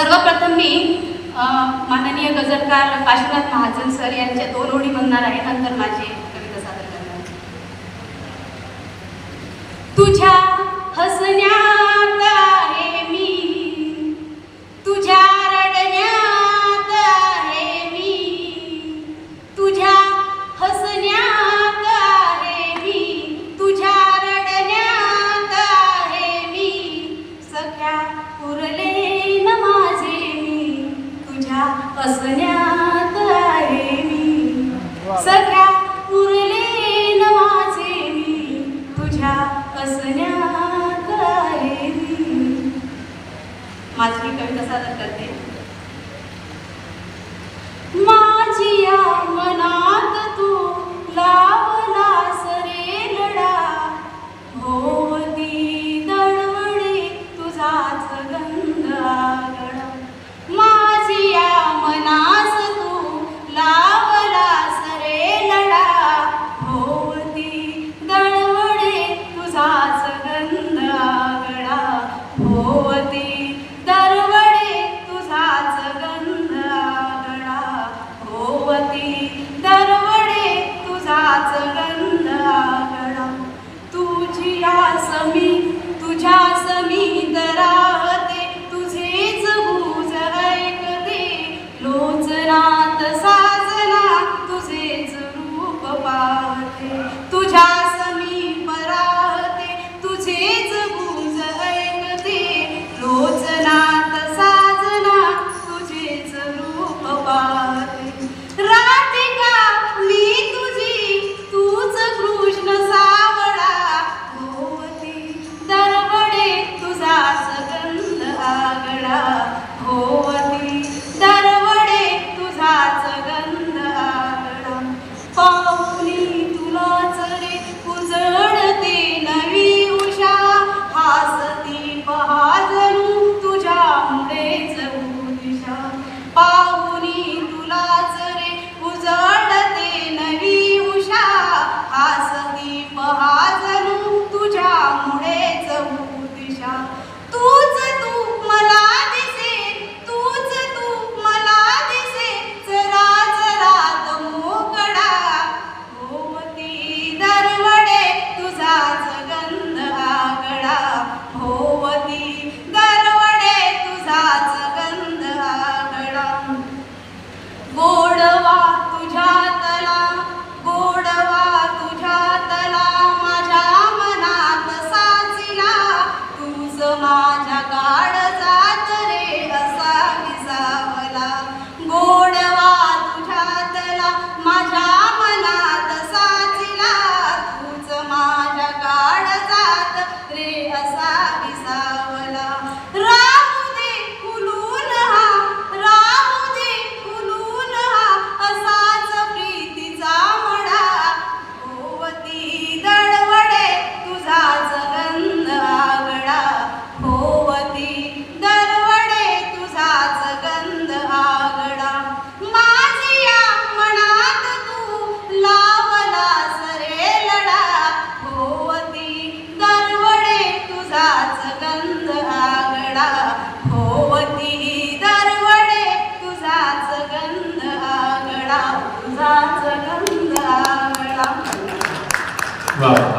सर्वप्रथम मी माननीय गजलकार काशीनाथ महाजन सर यांच्या दोन ओळी म्हणणार आहे नंतर माझी कविता सादर करणार तुझ्या माझी मी कविता सादर करते माझी या मना Wow.